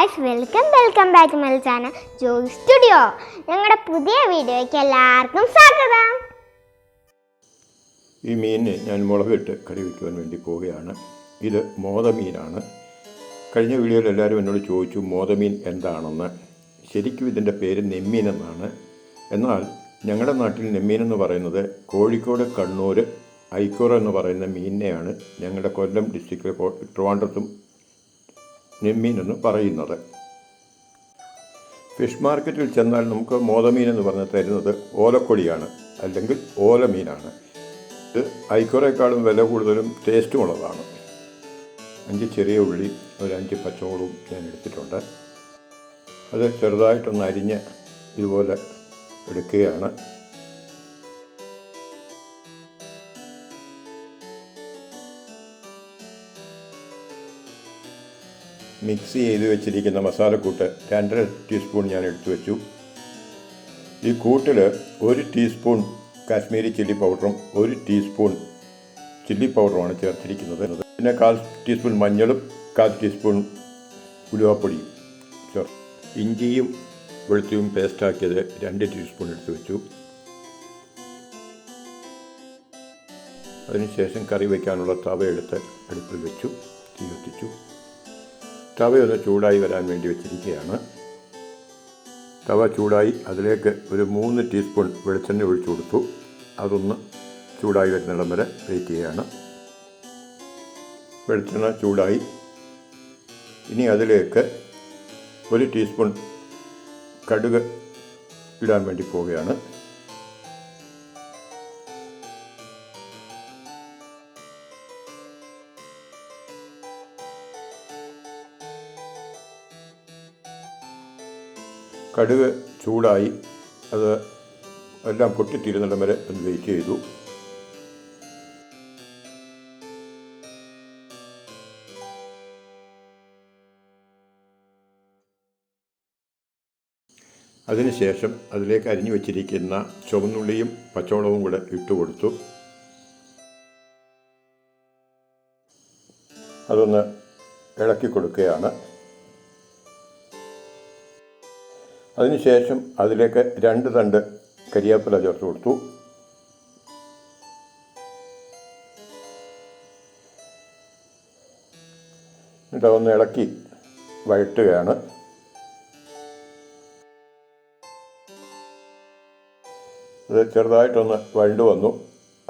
Guys welcome welcome back my channel Joy studio ഞങ്ങളുടെ പുതിയ വീഡിയോയ്ക്ക് എല്ലാവർക്കും സ്വാഗതം. ഈ മീനിന് ഞാൻ മുളകിട്ട് കറി വയ്ക്കുവാൻ വേണ്ടി പോവുകയാണ്. ഇത് മോതമീനാണ്. കഴിഞ്ഞ വീഡിയോയിൽ എല്ലാവരും എന്നോട് ചോദിച്ചു മോതമീൻ എന്താണെന്ന്? ശരിക്കും ഇതിന്റെ പേര് നെമ്മീൻ എന്നാണ്. എന്നാൽ ഞങ്ങളുടെ നാട്ടിൽ നെമ്മീൻ എന്ന് പറയുന്നത് കോഴിക്കോട് കണ്ണൂർ ഐക്കോറ എന്ന് പറയുന്ന മീനിനെയാണ് ഞങ്ങളുടെ കൊല്ലം ഡിസ്ട്രിക്റ്റിലെ കോ- ട്രിവാൻഡ്രത്തും നെമ്മീൻ എന്ന് പറയുന്നത്. ഫിഷ് മാർക്കറ്റിൽ ചെന്നാൽ നമുക്ക് മോതമീൻ എന്ന് പറഞ്ഞ് തരുന്നത് ഓലക്കൊടിയാണ് അല്ലെങ്കിൽ ഓലമീനാണ്. ഇത് ഐക്കോറേക്കാളും വില കൂടുതലും ടേസ്റ്റുമുള്ളതാണ്. അഞ്ച് ചെറിയ ഉള്ളി ഒരു അഞ്ച് പച്ചമുളകും ഞാൻ എടുത്തിട്ടുണ്ട്. അത് ചെറുതായിട്ടൊന്ന് അരിഞ്ഞ് ഇതുപോലെ എടുക്കുകയാണ്. മിക്സ് ചെയ്ത് വെച്ചിരിക്കുന്ന മസാലക്കൂട്ട് രണ്ടര ടീസ്പൂൺ ഞാൻ എടുത്തു വെച്ചു. ഈ കൂട്ടിൽ ഒരു ടീസ്പൂൺ കാശ്മീരി ചില്ലി പൗഡറും ഒരു ടീസ്പൂൺ ചില്ലി പൗഡറുമാണ് ചേർത്തിരിക്കുന്നത്. പിന്നെ കാൽ ടീസ്പൂൺ മഞ്ഞളും കാൽ ടീസ്പൂൺ ഉലുവാപ്പൊടിയും. ചേർ ഇഞ്ചിയും വെളുത്തും പേസ്റ്റാക്കിയത് രണ്ട് ടീസ്പൂൺ എടുത്തു വെച്ചു. അതിനുശേഷം കറി വയ്ക്കാനുള്ള തവ എടുത്ത് അടുപ്പിൽ വെച്ചു. തീ കത്തിച്ചു തവയൊന്ന് ചൂടായി വരാൻ വേണ്ടി വെച്ചിരിക്കുകയാണ്. തവ ചൂടായി അതിലേക്ക് ഒരു മൂന്ന് ടീസ്പൂൺ വെളിച്ചെണ്ണ ഒഴിച്ചു കൊടുത്തു. അതൊന്ന് ചൂടായി വരുന്നിടം വരെ വെയിറ്റ് ചെയ്യുകയാണ്. വെളിച്ചെണ്ണ ചൂടായി. ഇനി അതിലേക്ക് ഒരു ടീസ്പൂൺ കടുക് ഇടാൻ വേണ്ടി പോവുകയാണ്. കടുക് ചൂടായി അത് എല്ലാം പൊട്ടിത്തീരുന്നിടം വരെ ഒന്ന് വെയിറ്റ് ചെയ്തു. അതിനുശേഷം അതിലേക്ക് അരിഞ്ഞു വച്ചിരിക്കുന്ന ചുവന്നുള്ളിയും പച്ചവളവും കൂടെ ഇട്ടുകൊടുത്തു അതൊന്ന് ഇളക്കി കൊടുക്കുകയാണ്. അതിനുശേഷം അതിലേക്ക് രണ്ട് തണ്ട് കരിയാപ്പില ചേർത്ത് കൊടുത്തു. എന്നിട്ട് അതൊന്ന് ഇളക്കി വഴറ്റുകയാണ്. അത് ചെറുതായിട്ടൊന്ന് വഴണ്ടു വന്നു.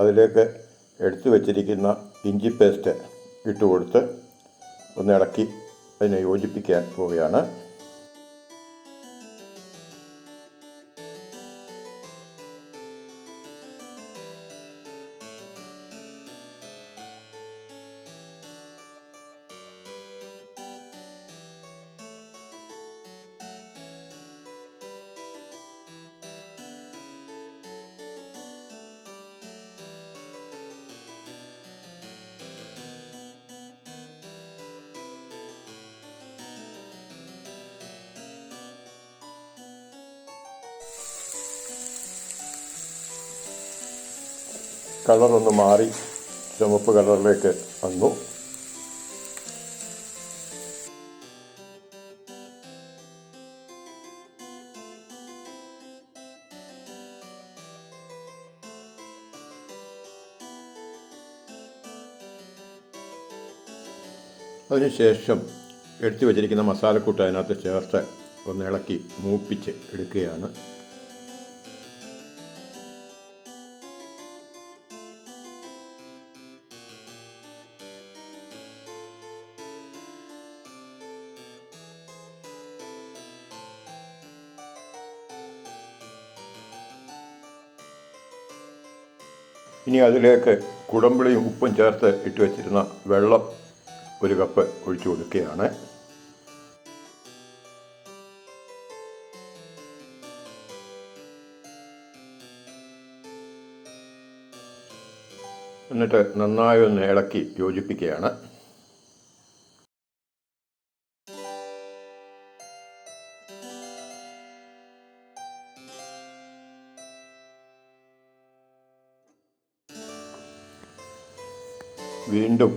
അതിലേക്ക് എടുത്തു വച്ചിരിക്കുന്ന ഇഞ്ചി പേസ്റ്റ് ഇട്ട് കൊടുത്ത് ഒന്ന് ഇളക്കി അതിനെ യോജിപ്പിക്കാൻ പോവുകയാണ്. കളറൊന്ന് മാറി ചുമപ്പ് കളറിലേക്ക് വന്നു. അതിനുശേഷം എടുത്തു വച്ചിരിക്കുന്ന മസാലക്കൂട്ട് അതിനകത്ത് ചേർത്ത് ഒന്ന് ഇളക്കി മൂപ്പിച്ച് എടുക്കുകയാണ്. ഇനി അതിലേക്ക് കുടമ്പിളിയും ഉപ്പും ചേർത്ത് ഇട്ട് വെച്ചിരുന്ന വെള്ളം ഒരു കപ്പ് ഒഴിച്ചു കൊടുക്കുകയാണ്. എന്നിട്ട് നന്നായി ഒന്ന് ഇളക്കി യോജിപ്പിക്കുകയാണ്. വീണ്ടും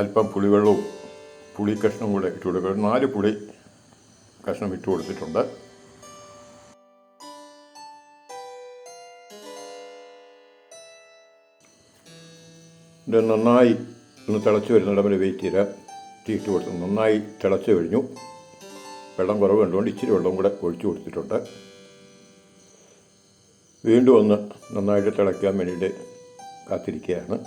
അല്പം പുളിവെള്ളവും പുളി കഷ്ണവും കൂടെ ഇട്ട് കൊടുക്കുക നാല് പുളി കഷ്ണം ഇട്ട് കൊടുത്തിട്ടുണ്ട്. നന്നായി ഒന്ന് തിളച്ച് വരുന്നിടം വരെ വെയിറ്റ് ചെയ്ത് തീ ഇട്ട് കൊടുത്തു നന്നായി തിളച്ച് കഴിഞ്ഞു. വെള്ളം കുറവ് കണ്ടുകൊണ്ട് ഇച്ചിരി വെള്ളം കൂടെ ഒഴിച്ചു കൊടുത്തിട്ടുണ്ട്. വീണ്ടും ഒന്ന് നന്നായിട്ട് തിളയ്ക്കാൻ വേണ്ടിയിട്ട് കാത്തിരിക്കുകയാണ്.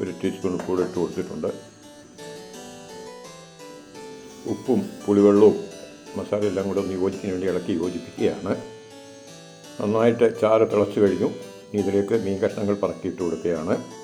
ഒരു ടീസ്പൂൺ കൂടെ ഇട്ട് കൊടുത്തിട്ടുണ്ട്. ഉപ്പും പുളിവെള്ളവും മസാല എല്ലാം കൂടെ ഒന്ന് യോജിക്കുന്നതിന് വേണ്ടി ഇളക്കി യോജിപ്പിക്കുകയാണ്. നന്നായിട്ട് ചാറ് തിളച്ച് കഴിഞ്ഞു. ഇതിലേക്ക് മീൻ കഷ്ണങ്ങൾ പറക്കിയിട്ട് കൊടുക്കുകയാണ്.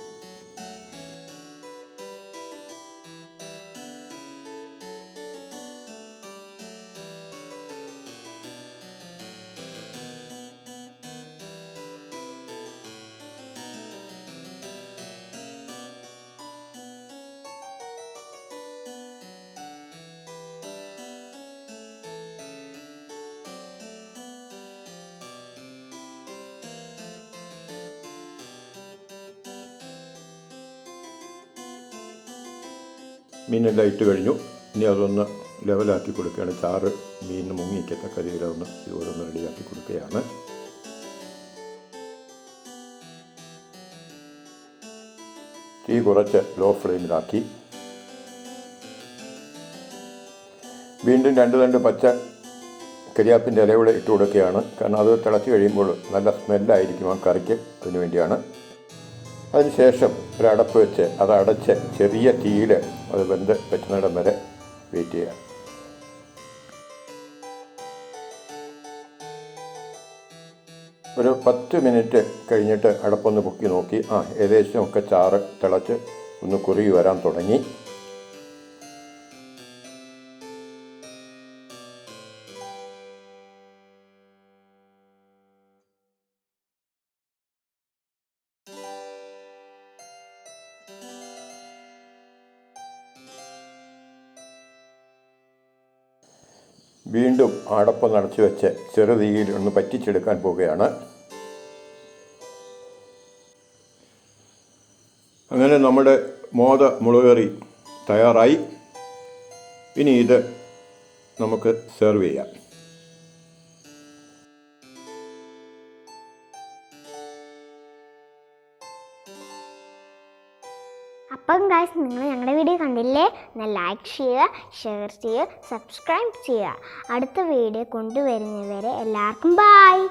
മീനെല്ലാം ഇട്ട് കഴിഞ്ഞു. ഇനി അതൊന്ന് ലെവലാക്കി കൊടുക്കുകയാണ്. ചാറ് മീനിന് മുങ്ങിക്കത്തക്ക രീതിയിലൊന്ന് ഇതുപോലൊന്ന് റെഡിയാക്കി കൊടുക്കുകയാണ്. തീ കുറച്ച് ലോ ഫ്ലെയിമിലാക്കി. വീണ്ടും രണ്ട് രണ്ട് പച്ച കരിയാപ്പിന്റെ ഇലയുടെ ഇട്ട് കൊടുക്കുകയാണ്. കാരണം അത് തിളച്ച് കഴിയുമ്പോൾ നല്ല സ്മെല്ലായിരിക്കും ആ കറിക്ക്. അതിനു വേണ്ടിയാണ്. അതിനുശേഷം ഒരടപ്പ് വെച്ച് അത് അടച്ച് ചെറിയ തീയിൽ അത് വെന്ത് വെച്ചുന്നിടം വരെ വെയിറ്റ് ചെയ്യുക. ഒരു പത്ത് മിനിറ്റ് കഴിഞ്ഞിട്ട് അടപ്പൊന്ന് പൊക്കി നോക്കി. ആ ഏകദേശം ഒക്കെ ചാറ് തിളച്ച് ഒന്ന് കുറുകി വരാൻ തുടങ്ങി. വീണ്ടും അടപ്പം നടച്ചു വെച്ച് ചെറുതീയിൽ ഒന്ന് പറ്റിച്ചെടുക്കാൻ പോവുകയാണ്. അങ്ങനെ നമ്മുടെ മോദ മുളകറി തയ്യാറായി. ഇനി ഇത് നമുക്ക് സെർവ് ചെയ്യാം. അപ്പം ഗായ്സ് നിങ്ങൾ ഞങ്ങളുടെ വീഡിയോ കണ്ടില്ലേ? എന്നാൽ ലൈക്ക് ചെയ്യുക ഷെയർ ചെയ്യുക സബ്സ്ക്രൈബ് ചെയ്യുക. അടുത്ത വീഡിയോ കൊണ്ടുവരുന്നവരെ എല്ലാവർക്കും ബായ്